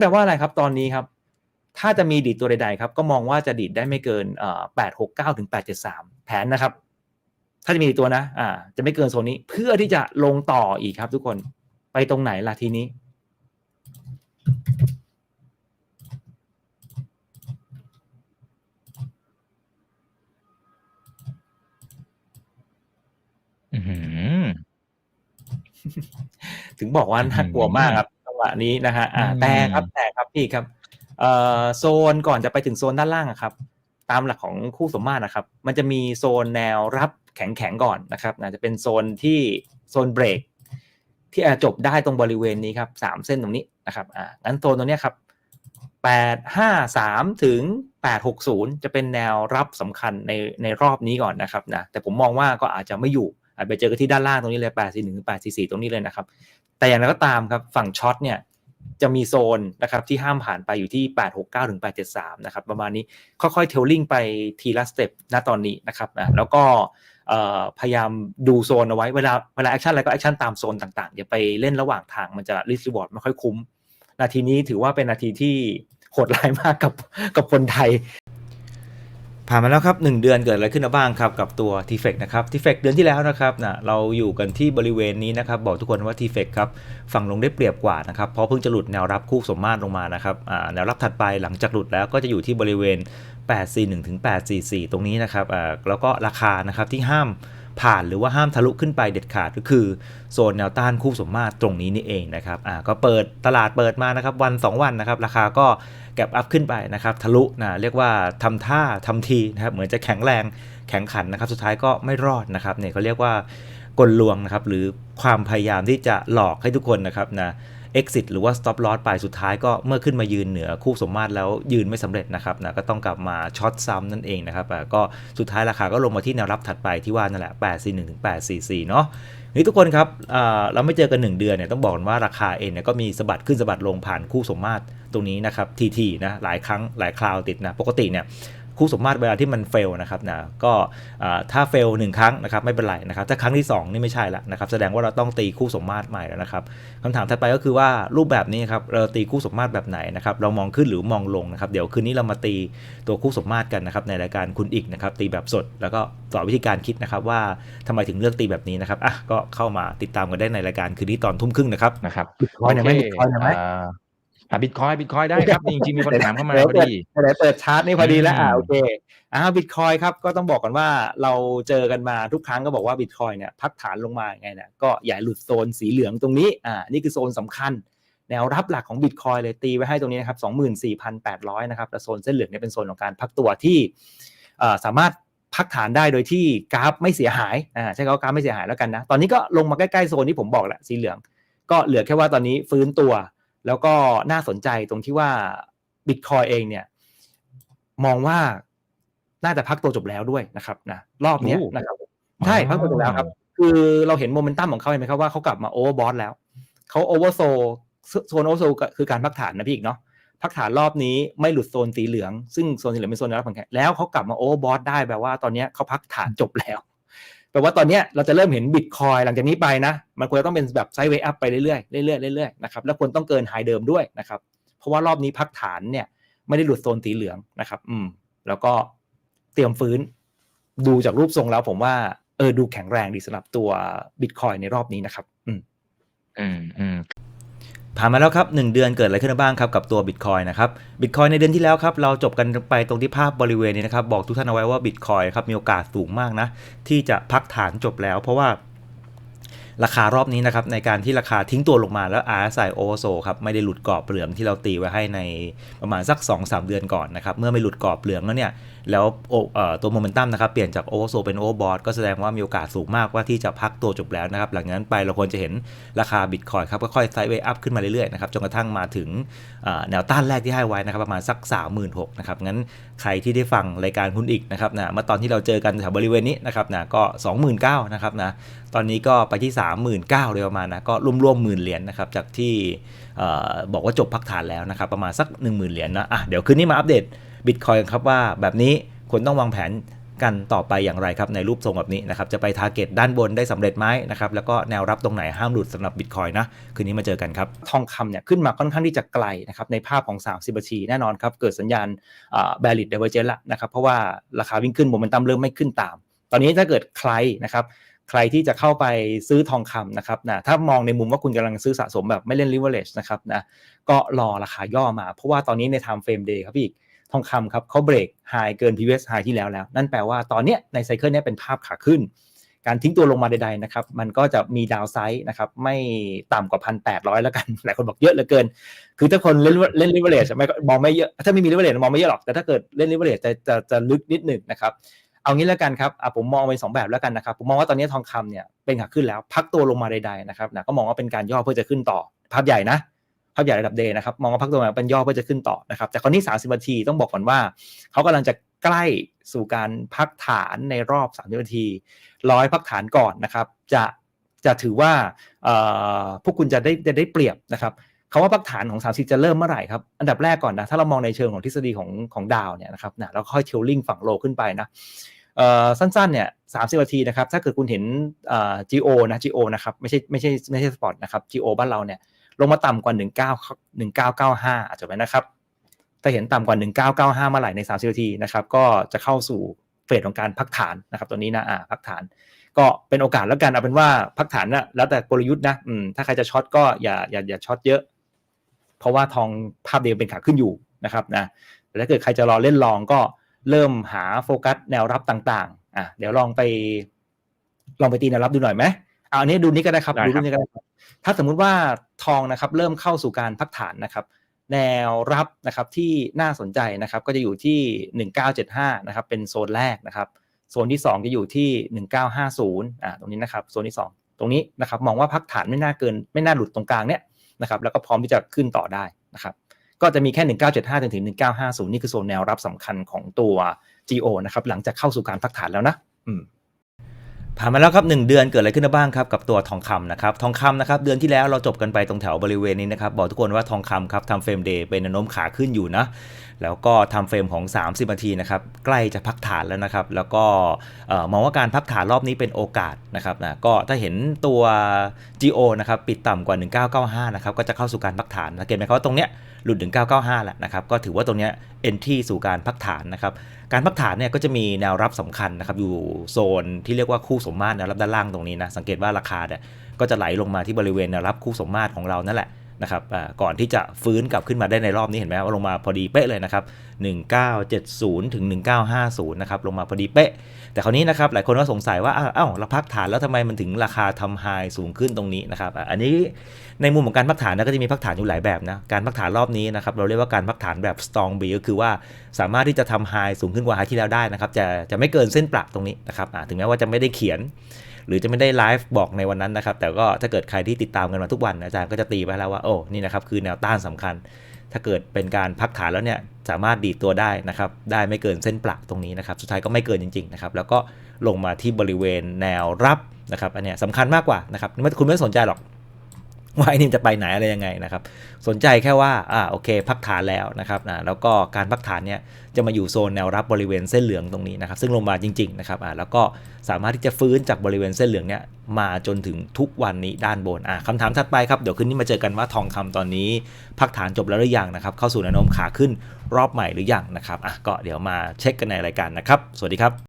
แปลว่าอะไรครับตอนนี้ครับ ถ้าจะมีดีดตัวใดๆครับก็มองว่าจะดีดได้ไม่เกินเอ่อ869ถึง873แผนนะครับ ถ้าจะมีดีดตัวนะ อ่า จะไม่เกินโซนนี้ เพื่อที่จะลงต่ออีกครับ ทุกคนไปตรงไหนล่ะทีนี้อือหือถึงบอกว่าอื้อน่ากลัวมากครับจังห วะนี้นะฮะอ่าอืมแต่ครับแต่ครับพี่ครับเอ่อโซนก่อนจะไปถึงโซนด้านล่างอะครับ ตามหลักของคู่สมมาตรนะครับ มันจะมีโซนแนวรับแข็งๆก่อนนะครับอาจจะเป็นโซนที่โซนเบรกที่อาจจะจบได้ตรงบริเวณนี้ครับสามเส้นตรงนี้นะครับอ่างั้นโซนตรงเนี้ยครับแปดห้าสามถึงแปดหกศูนย์จะเป็นแนวรับสำคัญในในรอบนี้ก่อนนะครับนะแต่ผมมองว่าก็อาจจะไม่อยู่ อาจไปเจอกันที่ด้านล่างตรงนี้เลยแปดสี่หนึ่งแปดสี่สี่ตรงนี้เลยนะครับ แต่อย่างไรก็ตามครับฝั่งช็อตเนี่ยจะมีโซนนะครับที่ห้ามผ่านไปอยู่ที่ 869ถึง873 นะครับ ประมาณนี้ค่อยๆเทลลิงไปทีละสเต็ปณตอนนี้นะครับนะแล้วก็พยายามดูโซนเอาไว้เวลาเวลาแอคชั่นอะไรก็แอคชั่นตามโซนต่างๆ อย่าไปเล่นระหว่างทางมันจะรีส r อร์ดไม่ค่อยคุ้ม นาทีนี้ถือว่าเป็นนาทีที่โหดร้ายมากกับกับคนไทย ผ่านมาแล้วครับ 1 เดือนเกิดอะไรขึ้นมาบ้างครับกับตัว t f e c นะครับ t f e c เดือนที่แล้วนะครับนะเราอยู่กันที่บริเวณนี้นะครับ บอกทุกคนว่า t f e c ครับฝั่งลงได้เปรียบกว่านะครับ เพราะเพิ่งจะหลุดแนวรับคู่สมมาตรลงมานะครับแนวรับถัดไปหลังจากหลุดแล้วก็จะอยู่ที่บริเวณ 841ถึง844 ตรงนี้นะครับแล้วก็ราคานะครับที่ห้าม ผ่านหรือว่าห้ามทะลุขึ้นไปเด็ดขาดก็คือโซนแนวต้านคู่สมมาตรตรงนี้นี่เองนะครับอ่าก็เปิดตลาดเปิดมานะครับวัน 2 วันนะครับราคาก็แก็บอัพขึ้นไปนะครับทะลุนะเรียกว่าทำท่าทำทีนะครับเหมือนจะแข็งแรงแข็งขันนะครับสุดท้ายก็ไม่รอดนะครับเนี่ยเขาเรียกว่ากลลวงนะครับหรือความพยายามที่จะหลอกให้ทุกคนนะครับนะ exit หรือว่า stop loss ไปสุดท้ายก็เมื่อขึ้นมายืนเหนือคู่สมมาตรแล้วยืนไม่สำเร็จนะครับนะก็ต้องกลับมาช็อตซ้ำนั่นเองนะครับอ่ก็สุดท้ายราคาก็ลงมาที่แนวรับถัดไปที่ว่านั่นแหละ841ถึง844เนาะนี่ทุกคนครับเราไม่เจอกัน 1 เดือนเนี่ยต้องบอกว่าราคาเองเนี่ยก็มีสะบัดขึ้นสะบัดลงผ่านคู่สมมาตรตรงนี้นะครับทีๆนะหลายครั้งหลายคราวติดนะปกติเนี่ย คู่สมมาตรเวลาที่มันเฟลนะครับนะก็อ่าถ้าเฟลหนึ่งครั้งนะครับไม่เป็นไรนะครับถ้าครั้งที่สองนี่ไม่ใช่ละนะครับแสดงว่าเราต้องตีคู่สมมาตรใหม่แล้วนะครับคำถามถัดไปก็คือว่ารูปแบบนี้ครับเราตีคู่สมมาตรแบบไหนนะครับเรามองขึ้นหรือมองลงนะครับเดี๋ยวคืนนี้เรามาตีตัวคู่สมมาตรกันนะครับในรายการคุณอีกนะครับตีแบบสดแล้วก็สอนวิธีการคิดนะครับว่าทำไมถึงเลือกตีแบบนี้นะครับอะก็เข้ามาติดตามกันได้ในรายการคืนนี้ตอนทุ่มครึ่งนะครับนะครับ Bitcoin หน่อยไหมโอเค Bitcoin หน่อยไหม อ่าอ่าบิตคอยบิตคอยได้ครับจริงๆมีคนถามเข้ามาเดี๋ยวพอเปิดดีเดี๋ยวเปิดชาร์ตนี่พอดีแล้วอ่าอืมโอเคอ่าบิตคอยครับก็ต้องบอกก่อนว่าเราเจอกันมาทุกครั้งก็บอกว่าบิตคอยเนี่ยพักฐานลงมาไงเนี่ยก็อย่าหลุดโซนสีเหลืองตรงนี้อ่านี่คือโซนสำคัญ แนวรับหลักของบิตคอยเลยตีไว้ให้ตรงนี้นะครับ24,800นะครับแล้วโซนเส้นเหลืองเนี่ยเป็นโซนของการพักตัวที่เอ่อสามารถพักฐานได้โดยที่กราฟไม่เสียหายอ่าใช้คำว่ากราฟไม่เสียหายแล้วกันนะตอนนี้ก็ลงมาใกล้ๆโซนที่ผมบอกแหละสีเหลือง ก็เหลือแค่ว่าตอนนี้ฟื้นตัว แล้วก็น่าสนใจตรงที่ว่าบิตคอยเองเนี่ย มองว่าน่าจะพักตัวจบแล้วด้วยนะครับนะรอบเนี้ยโอ้นะครับใช่พักตัวจบแล้วครับ คือเราเห็นโมเมนตัมของเขาเห็นไหมครับว่าเขากลับมาโอเวอร์บอทแล้วเขาโอเวอร์โซโซนโอเวอร์โซคือการพักฐานนะพี่อีกเนาะพักฐานรอบนี้ไม่หลุดโซนสีเหลือง ซึ่งโซนสีเหลืองเป็นโซนรับผลแข็งแล้วเขากลับมาโอเวอร์บอทได้แปลว่าตอนเนี้ยเขาพักฐานจบแล้ว แปลว่าตอนนี้เราจะเริ่มเห็นบิตคอยหลังจากนี้ไปนะ มันควรจะต้องเป็นแบบไซด์เวย์อัพไปเรื่อยๆเรื่อยๆเรื่อยๆนะครับแล้วควรต้องเกินไฮเดิมด้วยนะครับ เพราะว่ารอบนี้พักฐานเนี่ย ไม่ได้หลุดโซนสีเหลืองนะครับ อืม แล้วก็เตรียมฟื้น ดูจากรูปทรงแล้วผมว่าเออดูแข็งแรงดีสำหรับตัวบิตคอยในรอบนี้นะครับ อืม อืมอืม ผ่านมาแล้วครับ 1 เดือนเกิดอะไรขึ้นบ้างครับกับตัว Bitcoin นะครับ Bitcoin ในเดือนที่แล้วครับเราจบกันไปตรงที่ภาพบริเวณนี้นะครับ บอกทุกท่านเอาไว้ว่า Bitcoin ครับมีโอกาสสูงมากนะ ที่จะพักฐานจบแล้ว เพราะว่าราคารอบนี้นะครับในการที่ราคาทิ้งตัวลงมาแล้ว RSI Oversold ครับไม่ได้หลุดกรอบเหลืองที่เราตีไว้ให้ในประมาณสัก 2-3 เดือนก่อนนะครับเมื่อไม่หลุดกรอบเหลืองแล้วเนี่ย แล้วตัวโมเมนตัมนะครับเปลี่ยนจาก Oversold เป็น Overbought ก็แสดงว่ามีโอกาสสูงมากว่าที่จะพักตัวจบแล้วนะครับ หลังจากนั้นไปเราควรจะเห็นราคา Bitcoin ครับค่อยๆไซด์เวย์อัพขึ้นมาเรื่อยๆนะครับจนกระทั่งมาถึงแนวต้านแรกที่ให้ไว้นะครับประมาณสัก 36,000นะครับงั้นใครที่ได้ฟังรายการหุ้นอีกนะครับนะเมื่อตอนที่เราเจอกันแถวบริเวณนี้นะครับนะก็ 29,000นะครับนะตอนนี้ก็ไปที่ 39,000เลยประมาณนะก็รวมๆหมื่นเหรียญนะครับจากที่อบอกว่าจบพักฐานแล้วนะครับประมาณสัก 10,000เหรียญนะอะเดี๋ยวคืนนี้มาอัปเดต บิตคอยครับว่าแบบนี้ควรต้องวางแผนกันต่อไปอย่างไรครับในรูปทรงแบบนี้นะครับจะไปทาร์เก็ตด้านบนได้สำเร็จไหมนะครับแล้วก็แนวรับตรงไหนห้ามหลุดสำหรับบิตคอยนะคืนนี้มาเจอกันครับ ทองคำเนี่ยขึ้นมาค่อนข้างที่จะไกลนะครับในภาพของ 30นาทีแน่นอนครับ เกิดสัญญาณแบริดเดเวอร์เจนละนะครับเพราะว่าราคาวิ่งขึ้นโมเมนตัมเริ่มไม่ขึ้นตาม ตอนนี้ถ้าเกิดใครนะครับใครที่จะเข้าไปซื้อทองคำนะครับนะถ้ามองในมุมว่าคุณกำลังซื้อสะสมแบบไม่เล่น leverage นะครับนะก็รอราคาย่อมา เพราะว่าตอนนี้ใน time frame day ครับพี่ ทองคำครับเขาเบรกไฮเกิน previous high ที่แล้วแล้ว นั่นแปลว่าตอนเนี้ยในไซเคิลเนี้ยเป็นภาพขาขึ้น การทิ้งตัวลงมาใดๆนะครับ มันก็จะมีดาวไซด์นะครับ ไม่ต่ำกว่าพันแปดร้อยแล้วกัน หลายคนบอกเยอะเหลือเกิน คือถ้าคนเล่นเล่น leverage ไม่มองไม่เยอะ ถ้าไม่มี leverage มองไม่เยอะหรอก แต่ถ้าเกิดเล่น leverage จะจะจะลึกนิดหนึ่งนะครับ เอางี้แล้วกันครับอะผมมองไปสองแบบแล้วกันนะครับ ผมมองว่าตอนนี้ทองคำเนี่ยเป็นขาขึ้นแล้ว พักตัวลงมาใดๆนะครับนะก็มองว่าเป็นการย่อเพื่อจะขึ้นต่อ ภาพใหญ่นะาพใหญ่ระดับเดย์นะครับมองว่าพักตัวมาเป็นย่อเพื่อจะขึ้นต่อนะครับแต่คราวนี้ 30นาทีต้องบอกก่อนว่าเขากำลังจะใกล้สู่การพักฐานในรอบ 30นาทีร้อยพักฐานก่อนนะครับ จะจะถือว่าพวกคุณจะได้จะได้เปรียบนะครับคำว่าพักฐานของ 30 จะเริ่มเมื่อไหร่ครับอันดับแรกก่อนนะถ้าเรามองในเชิงของทฤษฎีของของดาวเนี่ยนะครับนะแล้วค่อยเทลลิงฝั่งโลขึ้นไปนะสั้นๆเนี่ยสามสิบนาทีนะครับ ถ้าเกิดคุณเห็นเอ่อ GO นะ GO นะครับ ไม่ใช่ไม่ใช่ไม่ใช่สปอร์ตนะครับ GO บ้านเราเนี่ย ลงมาต่ำกว่า 19 1995อาจจะไหมนะครับถ้าเห็นต่ำกว่า 1995เมื่อไหร่ใน 30นาทีนะครับก็จะเข้าสู่เฟสของการพักฐานนะครับตัวนี้นะอ่าพักฐาน ก็เป็นโอกาสแล้วกันเอาเป็นว่าพักฐานนะแล้วแต่กลยุทธ์นะอืมถ้าใครจะช็อตก็อย่าอย่าอย่าช็อตเยอะ เพราะว่าทองภาพเดียวเป็นขาขึ้นอยู่นะครับนะแต่ถ้าเกิดใครจะรอเล่นลองก็เริ่มหาโฟกัสแนวรับต่างๆอะเดี๋ยวลองไป ลองไปตีแนวรับดูหน่อยไหม อาอันนี้ดูนี้ก็ได้ครับได้ดูครัรูบปนี้ก็ได้ครับ ถ้าสมมุติว่าทองนะครับเริ่มเข้าสู่การพักฐานนะครับ แนวรับนะครับที่น่าสนใจนะครับ ก็จะอยู่ที่ 1975นะครับ เป็นโซนแรกนะครับ โซนที่ 2 จะอยู่ที่ 1950อ่าตรงนี้นะครับ โซนที่ 2 ตรงนี้นะครับ มองว่าพักฐานไม่น่าเกิน ไม่น่าหลุดตรงกลางเนี้ยนะครับ แล้วก็พร้อมที่จะขึ้นต่อได้นะครับ ก็จะมีแค่ 1975จนถึง 1950 นี่คือโซนแนวรับสำคัญของตัว GO นะครับ หลังจากเข้าสู่การพักฐานแล้วนะ อืม ผ่านมาแล้วครับ1เดือนเกิดอะไรขึ้นบ้างครับกับตัวทองคำนะครับทองคำนะครับเดือนที่แล้วเราจบกันไปตรงแถวบริเวณนี้นะครับบอกทุกคนว่าทองคำครับทำเฟรมเดย์เป็นแนวโน้มขาขึ้นอยู่นะ แล้วก็ทำเฟรมของ 30 นาทีนะครับใกล้จะพักฐานแล้วนะครับ แล้วก็มองว่าการพักฐานรอบนี้เป็นโอกาสนะครับนะก็ถ้าเห็นตัว GO นะครับปิดต่ำกว่า 1995 นะครับก็จะเข้าสู่การพักฐานสังเกตไหมครับว่าตรงเนี้ยหลุด 1995 แล้วนะครับก็ถือว่าตรงเนี้ย entry สู่การพักฐานนะครับการพักฐานเนี่ยก็จะมีแนวรับสำคัญนะครับอยู่โซนที่เรียกว่าคู่สมมาตรแนวรับด้านล่างตรงนี้นะสังเกตว่าราคาเนี่ยก็จะไหลลงมาที่บริเวณแนวรับคู่สมมาตรของเรานั่นแหละ นะครับก่อนที่จะฟื้นกลับขึ้นมาได้ในรอบนี้เห็นไหมว่าลงมาพอดีเป๊ะเลยนะครับ 1970 ถึง 1950 นะครับ ลงมาพอดีเป๊ะ แต่คราวนี้นะครับ หลายคนก็สงสัยว่า อ้าวอ้าเราพักฐานแล้วทำไมมันถึงราคาทำไฮสูงขึ้นตรงนี้นะครับ อันนี้ในมุมของการพักฐานนะก็จะมีพักฐานอยู่หลายแบบนะ การพักฐานรอบนี้นะครับ เราเรียกว่าการพักฐานแบบ strong B ก็คือว่าสามารถที่จะทำไฮสูงขึ้นกว่าไฮที่แล้วได้นะครับ จะจะไม่เกินเส้นประตรงนี้นะครับถึงแม้ว่าจะไม่ได้เขียน หรือจะไม่ได้ไลฟ์บอกในวันนั้นนะครับ แต่ก็ถ้าเกิดใครที่ติดตามกันมาทุกวันอาจารย์ก็จะตีไว้แล้วว่าโอ้นี่นะครับคือแนวต้านสำคัญ ถ้าเกิดเป็นการพักฐานแล้วเนี่ยสามารถดีดตัวได้นะครับได้ไม่เกินเส้นประตรงนี้นะครับสุดท้ายก็ไม่เกินจริงๆนะครับแล้วก็ลงมาที่บริเวณแนวรับนะครับอันเนี้ยสำคัญมากกว่านะครับไม่คุณไม่สนใจหรอก ว่าไอ้นี่จะไปไหนอะไรยังไงนะครับ สนใจแค่ว่าอ่าโอเค พักฐานแล้วนะครับนะแล้วก็การพักฐานเนี่ยจะมาอยู่โซนแนวรับบริเวณเส้นเหลืองตรงนี้นะครับ ซึ่งลงมาจริงๆนะครับอ่าแล้วก็สามารถที่จะฟื้นจากบริเวณเส้นเหลืองเนี่ยมาจนถึงทุกวันนี้ด้านบนอ่าคำถามถัดไปครับเดี๋ยวคืนนี้มาเจอกันว่าทองคำตอนนี้ พักฐานจบแล้วหรือยังนะครับ เข้าสู่แนวโน้มขาขึ้นรอบใหม่หรือยังนะครับอะก็เดี๋ยวมาเช็คกันในรายการนะครับ สวัสดีครับ